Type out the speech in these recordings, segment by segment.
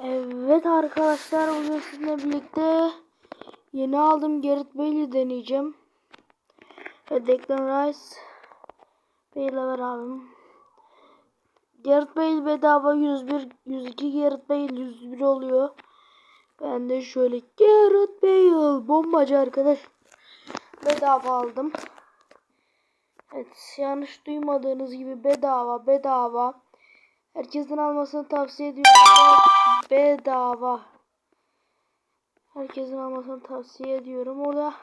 Evet arkadaşlar bugün sizinle birlikte yeni aldım Gareth Bale'i deneyeceğim. Ve Declan Rice Bale'le beraber. Gareth Bale bedava 101, 102 Gareth Bale 101 oluyor. Ben de şöyle Gareth Bale bombacı arkadaş bedava aldım. Evet yanlış duymadığınız gibi bedava bedava. Herkesin almasını tavsiye ediyorum. Bedava. Herkesin almasını tavsiye ediyorum. Orada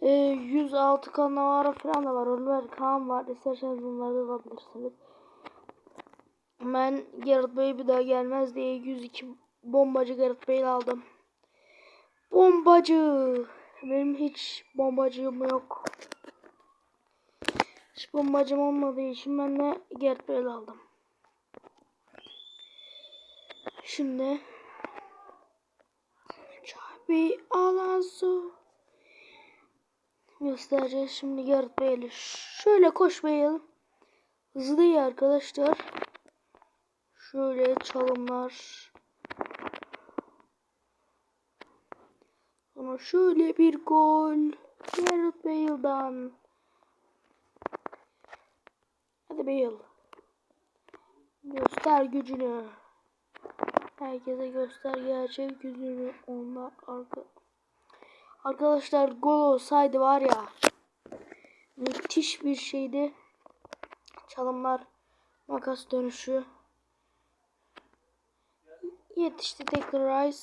e, 106 Cannavaro falan da var. Oliver Kahn var. İsterseniz bunları da alabilirsiniz. Ben Gareth Bale bir daha gelmez diye 102 bombacı Gareth Bale aldım. Bombacı. Benim hiç bombacım yok. Hiç bombacım olmadığı için ben de Gareth Bale aldım. Şimdi Xabi Alonso göstereceğiz. Şimdi Gareth Bale'i şöyle koş Bale. Hızlı iyi arkadaşlar. Şöyle çalımlar. Sonra şöyle bir gol. Gareth Bale'dan. Hadi Bale. Göster gücünü. Herkese göster gerçek gücünü. Onlar arka... Arkadaşlar gol olsaydı var ya. Müthiş bir şeydi. Çalımlar. Makas dönüşü. Yetişti tekrar Rice.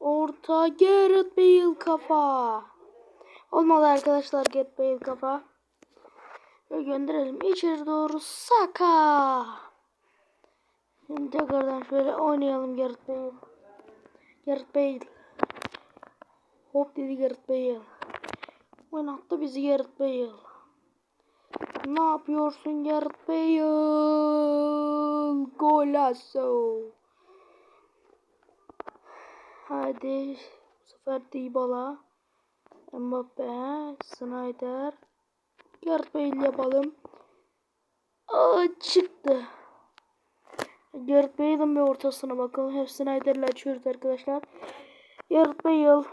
Orta Gareth Bale kafa. Olmadı arkadaşlar Gareth Bale kafa. Ve gönderelim içeri doğru Saka. Şimdi tekrardan şöyle oynayalım Gareth Bale. Gareth Bale. Hop dedi Gareth Bale. Oynattı bizi Gareth Bale. Ne yapıyorsun Gareth Bale? Golazo. Hadi bu sefer Dybala. Mbappe, Snyder. Gareth Bale yapalım. Aa, çıktı. Gareth Bale'ın bir ortasına bakalım. Hep Snyder'le açıyoruz arkadaşlar. Gareth Bale.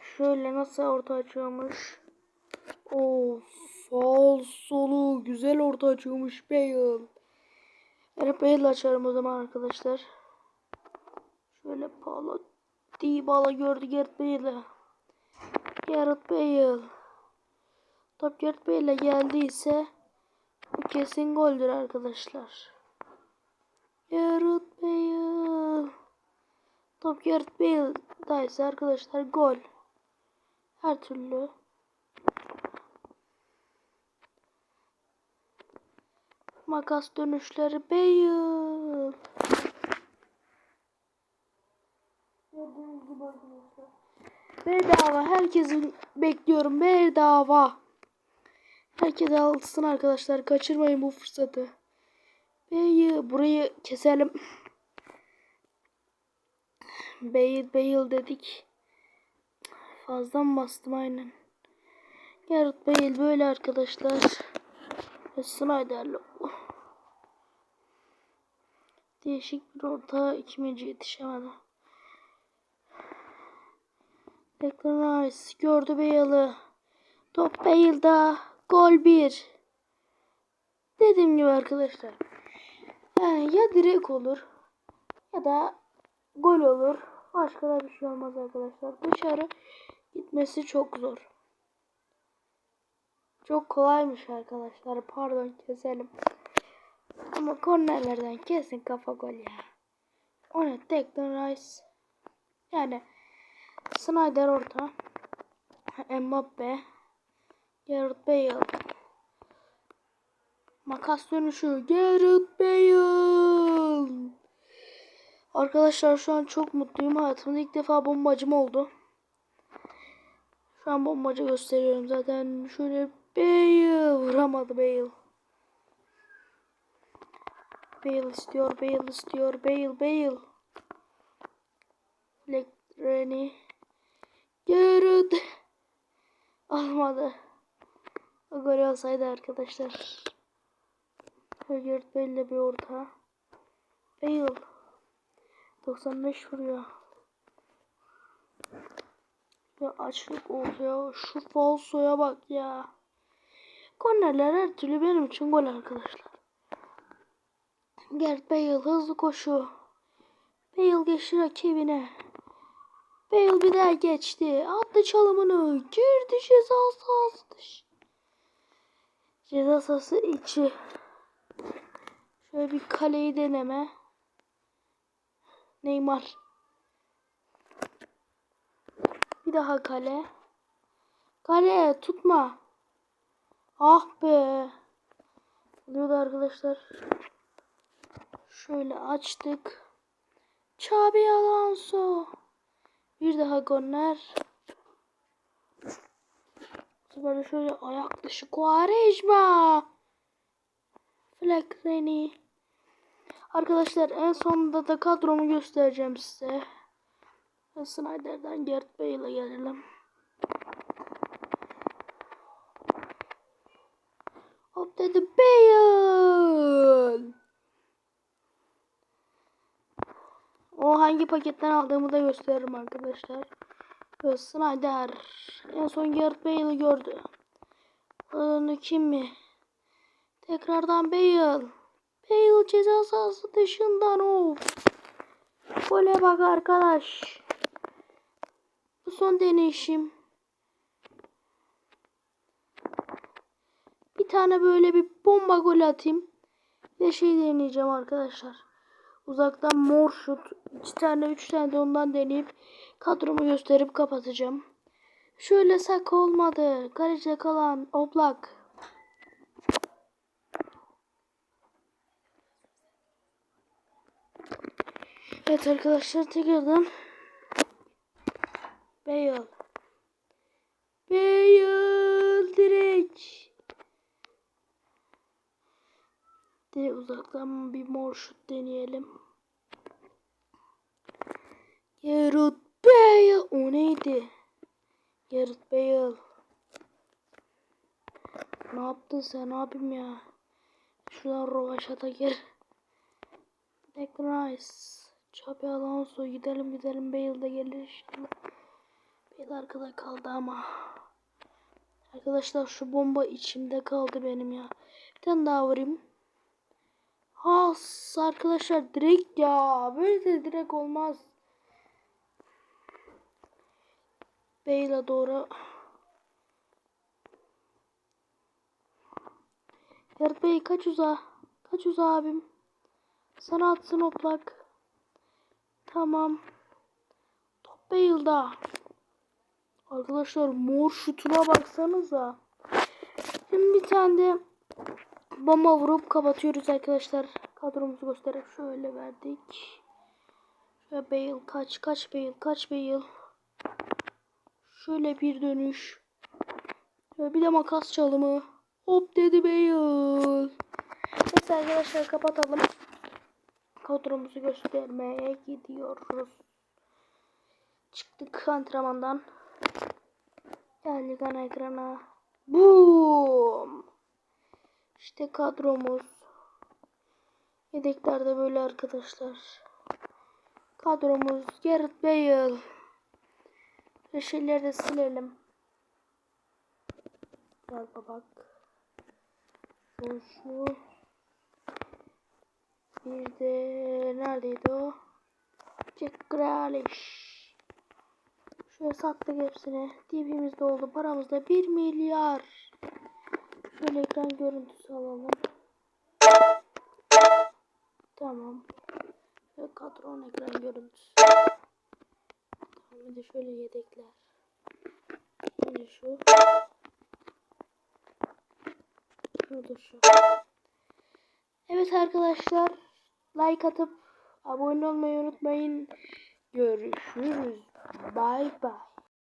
Şöyle nasıl orta açıyormuş. Of. Fal solu. Güzel orta açıyormuş Bale. Gareth Bale açarım o zaman arkadaşlar. Şöyle Paulo Dybala gördü Gareth Bale'i. Gareth Bale. Top Gareth Bale'e geldiyse bu kesin goldür arkadaşlar. Gareth Bale. Top Gareth Bale'daysa arkadaşlar gol. Her türlü. Makas dönüşleri Bale. Bedava. Herkesin bekliyorum. Bedava. Herkes alsın arkadaşlar. Kaçırmayın bu fırsatı. Bey'i burayı keselim. Bale Bale dedik. Fazla mı bastım aynen. Gareth Bale böyle arkadaşlar. Snyder'le. Değişik bir orta ikinci yetişemedi. Declan Rice gördü Bale'ı. Top Bale'da. Gol 1. Dediğim gibi arkadaşlar. Yani ya direkt olur ya da gol olur. Başka da bir şey olmaz arkadaşlar. Dışarı gitmesi çok zor. Çok kolaymış arkadaşlar. Pardon keselim. Ama kornerlerden kesin kafa gol ya. O ne? Declan Rice. Yani Snyder orta. Mbappe. Gareth Bale. Makas dönüşü. Gareth Bale. Arkadaşlar şu an çok mutluyum. Hayatımda ilk defa bombacım oldu. Şu an bombacı gösteriyorum zaten. Şöyle Bale. Vuramadı Bale. Bale istiyor. Bale istiyor. Bale. Bale. Black Rennie. Gareth. Almadı. O gol olsaydı arkadaşlar. Gareth Bale'le bir orta. Bale 95 vuruyor. Ya açlık oldu ya. Şu falsoya bak ya. Kornerler her türlü benim için gol arkadaşlar. Gareth Bale hızlı koşu. Bale geçti rakibine. Bale bir daha geçti. Attı çalımını. Girdi ceza sahası. Ceza sahası içi. Şöyle bir kaleyi deneme. Neymar. Bir daha kale. Kale tutma. Ah be. Oluyordu arkadaşlar. Şöyle açtık. Xabi Alonso. Bir daha korner. De şöyle ayak dışı Quaresma. Fleckrini. Arkadaşlar en sonunda da kadromu göstereceğim size. Snyder'den Gert Bale'a gelelim. Hop dedi Bale. O hangi paketten aldığımı da gösteririm arkadaşlar. Snyder en son Gareth Bale'ı gördü. Onu kim mi? Tekrardan Bale. Bale ceza sahası dışından of. Gole bak arkadaş. Bu son deneyişim. Bir tane böyle bir bomba gol atayım. Ve şey deneyeceğim arkadaşlar. Uzaktan mor şut. iki tane üç tane de ondan deneyip kadromu gösterip kapatacağım. Şöyle sak olmadı. Kalecide kalan Oblak. Evet arkadaşlar tekrardan Bale. Bale direkt. Direkt uzaktan bir mor şut deneyelim. Bale. O neydi? Gareth Bale. Ne yaptın sen abim ya? Şuradan rovaşata gir. Declan Rice. Xabi Alonso gidelim gidelim Bale de gelir inşallah. Bale arkada kaldı ama. Arkadaşlar şu bomba içimde kaldı benim ya. Bir tane daha vurayım. Has arkadaşlar direkt ya. Böyle de direkt olmaz. Bale'a doğru. Gareth Bey kaç uza? Kaç uza abim? Sana atsın oplak. Tamam. Top Bale'da. Arkadaşlar mor şutuna baksanıza. Şimdi bir tane de bomba vurup kapatıyoruz arkadaşlar. Kadromuzu gösterip şöyle verdik. Şöyle Bale kaç kaç Bale kaç Bale. Şöyle bir dönüş. Bir de makas çalımı. Hop dedi Bale. Neyse arkadaşlar kapatalım. Kadromuzu göstermeye gidiyoruz. Çıktık antrenmandan. Geldik ana ekrana. Boom. İşte kadromuz. Yedekler de böyle arkadaşlar. Kadromuz Gareth Bale. Ve şeyleri de silelim. Gel babak. Şu. Bir de neredeydi o? Jack Grealish. Şöyle sattık hepsini. Dibimizde doldu. Paramız da 1 milyar. Şöyle ekran görüntüsü alalım. Tamam. Şöyle kadron ekran görüntüsü. De şöyle yedekler. Şimdi şu. Şu da şu. Evet arkadaşlar. Like atıp abone olmayı unutmayın. Görüşürüz. Bye bye.